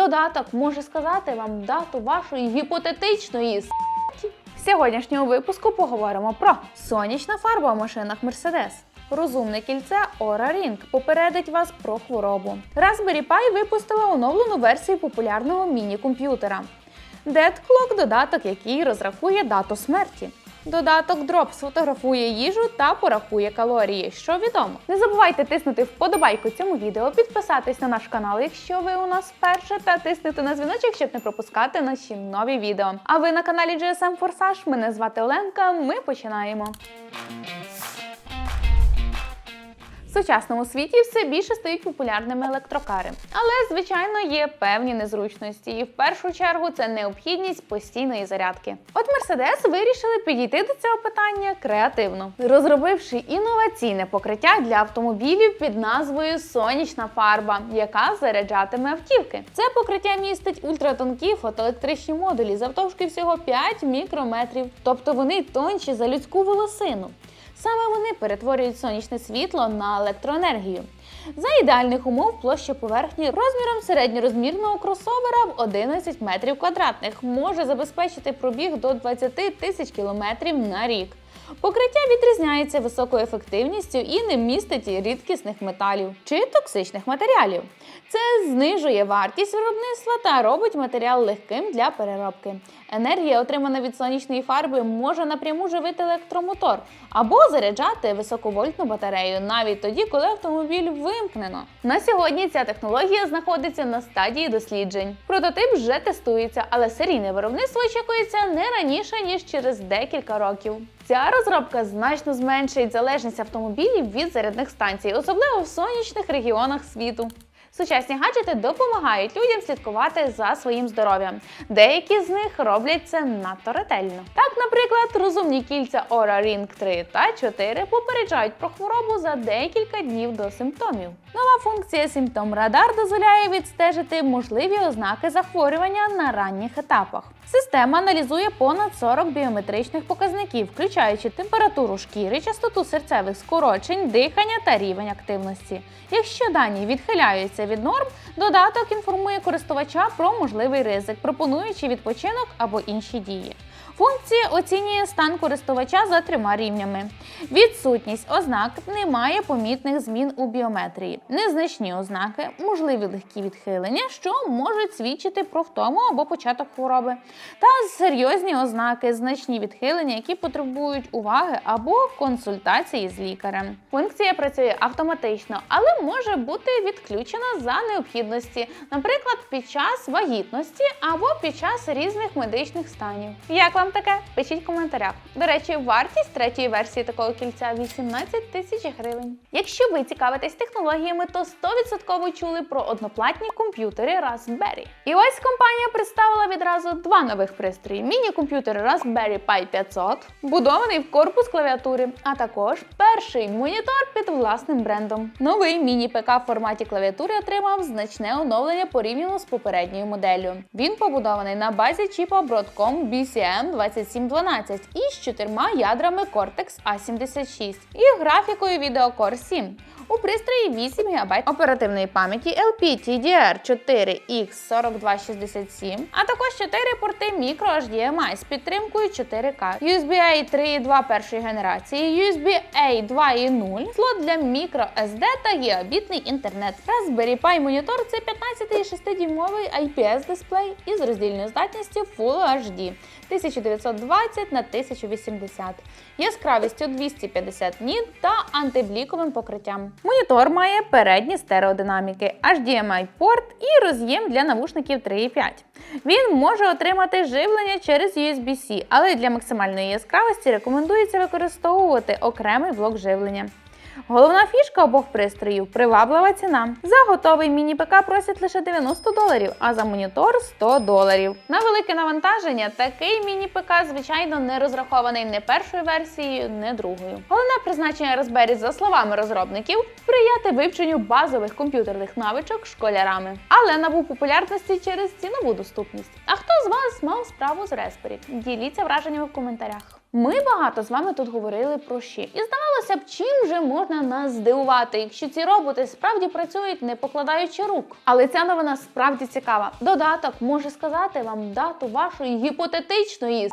Додаток може сказати вам дату вашої гіпотетичної. В сьогоднішньому випуску поговоримо про сонячна фарба в машинах Mercedes. Розумне кільце Aura Ring попередить вас про хворобу. Raspberry Pi випустила оновлену версію популярного міні-комп'ютера. Dead Clock – додаток, який розрахує дату смерті. Додаток Drop сфотографує їжу та порахує калорії, що відомо. Не забувайте тиснути вподобайку цьому відео, підписатись на наш канал, якщо ви у нас вперше, та тиснути на дзвіночок, щоб не пропускати наші нові відео. А ви на каналі GSM Forsage, мене звати Оленка. Ми починаємо. В сучасному світі все більше стають популярними електрокари, але звичайно є певні незручності, і в першу чергу це необхідність постійної зарядки. От Mercedes вирішили підійти до цього питання креативно, розробивши інноваційне покриття для автомобілів під назвою Сонячна фарба, яка заряджатиме автівки. Це покриття містить ультратонкі фотоелектричні модулі завтовшки всього 5 мікрометрів, тобто вони тонші за людську волосину. Саме вони перетворюють сонячне світло на електроенергію. За ідеальних умов площа поверхні розміром середньорозмірного кросовера в 11 метрів квадратних може забезпечити пробіг до 20 тисяч кілометрів на рік. Покриття відрізняється високою ефективністю і не містить рідкісних металів чи токсичних матеріалів. Це знижує вартість виробництва та робить матеріал легким для переробки. Енергія, отримана від сонячної фарби, може напряму живити електромотор або заряджати високовольтну батарею, навіть тоді, коли автомобіль вимкнено. На сьогодні ця технологія знаходиться на стадії досліджень. Прототип вже тестується, але серійне виробництво очікується не раніше ніж через декілька років. Ця розробка значно зменшить залежність автомобілів від зарядних станцій, особливо в сонячних регіонах світу. Сучасні гаджети допомагають людям слідкувати за своїм здоров'ям. Деякі з них роблять це надто ретельно. Так, наприклад, розумні кільця Aura Ring 3 та 4 попереджають про хворобу за декілька днів до симптомів. Нова функція Симптом Радар дозволяє відстежити можливі ознаки захворювання на ранніх етапах. Система аналізує понад 40 біометричних показників, включаючи температуру шкіри, частоту серцевих скорочень, дихання та рівень активності. Якщо дані відхиляються від норм, додаток інформує користувача про можливий ризик, пропонуючи відпочинок або інші дії. Функція оцінює стан користувача за трьома рівнями. Відсутність ознак немає помітних змін у біометрії, незначні ознаки, можливі легкі відхилення, що можуть свідчити про втому або початок хвороби, та серйозні ознаки, значні відхилення, які потребують уваги або консультації з лікарем. Функція працює автоматично, але може бути відключена за необхідності, наприклад, під час вагітності або під час різних медичних станів. Як вам таке? Пишіть в коментарях. До речі, вартість третьої версії такого кільця 18 тисяч гривень. Якщо ви цікавитесь технологіями, то 100% чули про одноплатні комп'ютери Raspberry. І ось компанія представила відразу два нових пристрої: міні-комп'ютер Raspberry Pi 500, будований в корпус клавіатури, а також перший монітор під власним брендом. Новий міні-ПК в форматі клавіатури отримав значне оновлення порівняно з попередньою моделлю. Він побудований на базі чіпа Broadcom BCM 2712 із чотирма ядрами Cortex A76 і графікою Video Core 7. У пристрої 8 ГБ оперативної пам'яті LPDDR4X4267, а також 4 порти Micro HDMI з підтримкою 4К, USB A 3.2 першої генерації, USB A 2.0, слот для micro SD та гігабітний інтернет. Raspberry Pi монітор це 15,6-дюймовий IPS дисплей із роздільною здатністю Full HD 1920 на 1080, яскравістю 250 ніт та антибліковим покриттям. Монітор має передні стереодинаміки, HDMI порт і роз'єм для навушників 3.5. Він може отримати живлення через USB-C, але для максимальної яскравості рекомендується використовувати окремий блок живлення. Головна фішка обох пристроїв приваблива ціна. За готовий міні-ПК просять лише 90 доларів, а за монітор 100 доларів. На велике навантаження такий міні-ПК, звичайно, не розрахований не першою версією, не другою. Головне призначення Raspberry, за словами розробників, сприяти вивченню базових комп'ютерних навичок школярами, але набув популярності через цінову доступність. А хто з вас мав справу з Raspberry? Діліться враженнями в коментарях. Ми багато з вами тут говорили про щі. І здавалося б, чим же можна нас здивувати, якщо ці роботи справді працюють, не покладаючи рук. Але ця новина справді цікава. Додаток може сказати вам дату вашої гіпотетичної.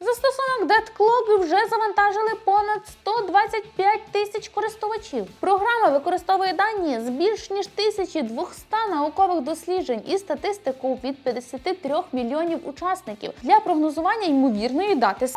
Застосунок DeadClock вже завантажили понад 125 тисяч користувачів. Програма використовує дані з більш ніж 1200 наукових досліджень і статистику від 53 мільйонів учасників для прогнозування ймовірної дати.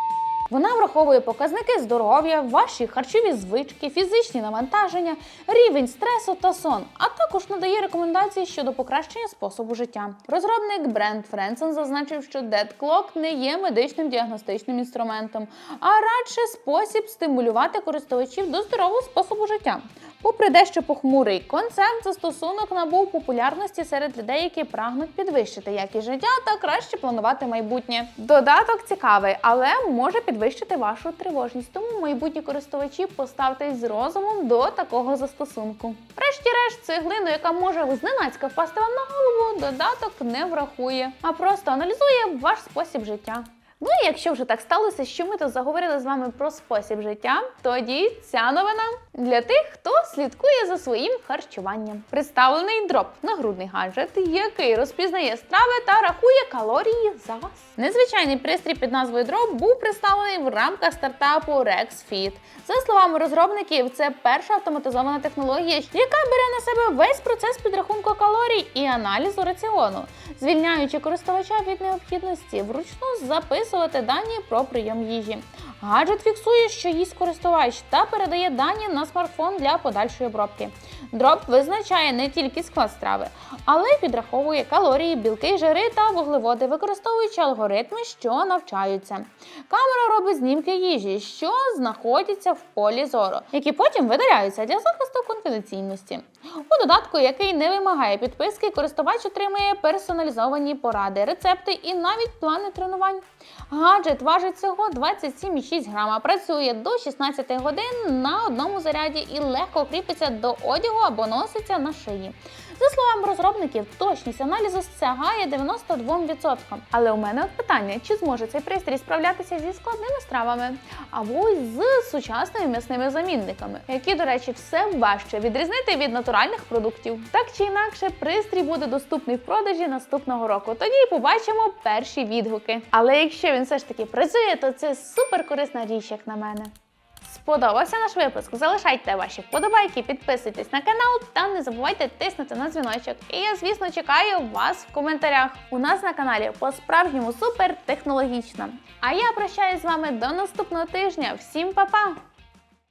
Вона враховує показники здоров'я, ваші харчові звички, фізичні навантаження, рівень стресу та сон, а також надає рекомендації щодо покращення способу життя. Розробник Бренд Френсен зазначив, що Dead Clock не є медичним діагностичним інструментом, а радше спосіб стимулювати користувачів до здорового способу життя. Попри дещо похмурий концепт, застосунок набув популярності серед людей, які прагнуть підвищити якість життя та краще планувати майбутнє. Додаток цікавий, але може підвищити вашу тривожність. Тому майбутні користувачі поставтесь з розумом до такого застосунку. Врешті-решт, цеглину, яка може зненацька впасти вам на голову, додаток не врахує, а просто аналізує ваш спосіб життя. Ну і якщо вже так сталося, що ми тут заговорили з вами про спосіб життя, тоді ця новина для тих, хто слідкує за своїм харчуванням. Представлений дроп нагрудний гаджет, який розпізнає страви та рахує калорії за вас. Незвичайний пристрій під назвою дроп був представлений в рамках стартапу RexFit. За словами розробників, це перша автоматизована технологія, яка бере на себе весь процес підрахунку калорій і аналізу раціону, звільняючи користувача від необхідності вручну записувати дані про прийом їжі. Гаджет фіксує, що їсть користувач, та передає дані на смартфон для подальшої обробки. Дроп визначає не тільки склад страви, але й підраховує калорії, білки, жири та вуглеводи, використовуючи алгоритми, що навчаються. Камера робить знімки їжі, що знаходяться в полі зору, які потім видаляються для захисту конфіденційності. Додатку, який не вимагає підписки, користувач отримує персоналізовані поради, рецепти і навіть плани тренувань. Гаджет важить всього 27,6 грама, працює до 16 годин на одному заряді і легко кріпиться до одягу або носиться на шиї. За словами розробників, точність аналізу сягає 92%. Але у мене от питання: чи зможе цей пристрій справлятися зі складними стравами або з сучасними м'ясними замінниками, які, до речі, все важче відрізнити від натуральних продуктів. Так чи інакше, пристрій буде доступний в продажі наступного року. Тоді побачимо перші відгуки. Але якщо він все ж таки працює, то це супер корисна річ, як на мене. Сподобався наш випуск? Залишайте ваші вподобайки, підписуйтесь на канал та не забувайте тиснути на дзвіночок. І я, звісно, чекаю вас в коментарях. У нас на каналі по-справжньому супер технологічно. А я прощаюсь з вами до наступного тижня. Всім па-па!